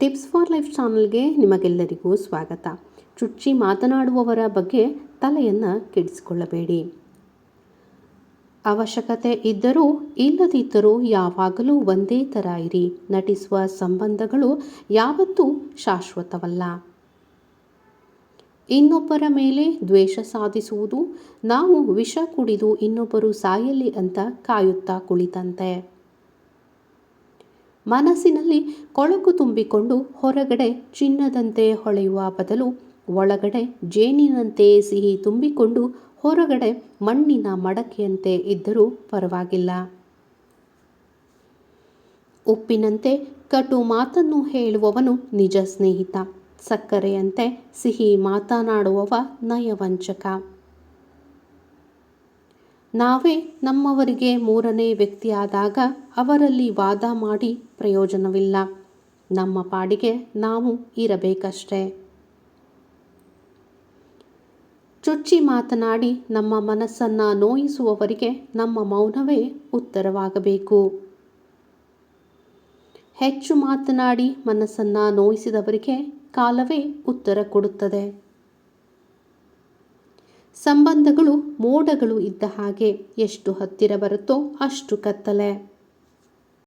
Tips for life ಚಾನಲ್ಗೆ ನಿಮಗೆಲ್ಲರಿಗೂ ಸ್ವಾಗತ. ಚುಚ್ಚಿ ಮಾತನಾಡುವವರ ಬಗ್ಗೆ ತಲೆಯನ್ನು ಕೆಡಿಸಿಕೊಳ್ಳಬೇಡಿ. ಅವಶ್ಯಕತೆ ಇದ್ದರೂ ಇಲ್ಲದಿದ್ದರೂ ಯಾವಾಗಲೂ ಒಂದೇ ಥರ ಇರಿ. ನಟಿಸುವ ಸಂಬಂಧಗಳು ಯಾವತ್ತೂ ಶಾಶ್ವತವಲ್ಲ. ಇನ್ನೊಬ್ಬರ ಮೇಲೆ ದ್ವೇಷ ಸಾಧಿಸುವುದು, ನಾವು ವಿಷ ಕುಡಿದು ಇನ್ನೊಬ್ಬರು ಸಾಯಲಿ ಅಂತ ಕಾಯುತ್ತಾ ಕುಳಿತಂತೆ. ಮನಸ್ಸಿನಲ್ಲಿ ಕೊಳಕು ತುಂಬಿಕೊಂಡು ಹೊರಗಡೆ ಚಿನ್ನದಂತೆ ಹೊಳೆಯುವ ಬದಲು ಒಳಗಡೆ ಜೇನಿನಂತೆ ಸಿಹಿ ತುಂಬಿಕೊಂಡು ಹೊರಗಡೆ ಮಣ್ಣಿನ ಮಡಕೆಯಂತೆ ಇದ್ದರೂ ಪರವಾಗಿಲ್ಲ. ಉಪ್ಪಿನಂತೆ ಕಟು ಮಾತನ್ನು ಹೇಳುವವನು ನಿಜ ಸ್ನೇಹಿತ. ಸಕ್ಕರೆಯಂತೆ ಸಿಹಿ ಮಾತನಾಡುವವ ನಯವಂಚಕ. ನಾವೇ ನಮ್ಮವರಿಗೆ ಮೂರನೇ ವ್ಯಕ್ತಿಯಾದಾಗ ಅವರಲ್ಲಿ ವಾದ ಮಾಡಿ ಪ್ರಯೋಜನವಿಲ್ಲ. ನಮ್ಮ ಪಾಡಿಗೆ ನಾವು ಇರಬೇಕಷ್ಟೇ. ಚುಚ್ಚಿ ಮಾತನಾಡಿ ನಮ್ಮ ಮನಸ್ಸನ್ನು ನೋಯಿಸುವವರಿಗೆ ನಮ್ಮ ಮೌನವೇ ಉತ್ತರವಾಗಬೇಕು. ಹೆಚ್ಚು ಮಾತನಾಡಿ ಮನಸ್ಸನ್ನು ನೋಯಿಸಿದವರಿಗೆ ಕಾಲವೇ ಉತ್ತರ ಕೊಡುತ್ತದೆ. ಸಂಬಂಧಗಳು ಮೋಡಗಳು ಇದ್ದ ಹಾಗೆ ಎಷ್ಟು ಹತ್ತಿರ ಬರುತ್ತೋ ಅಷ್ಟು ಕತ್ತಲೆ.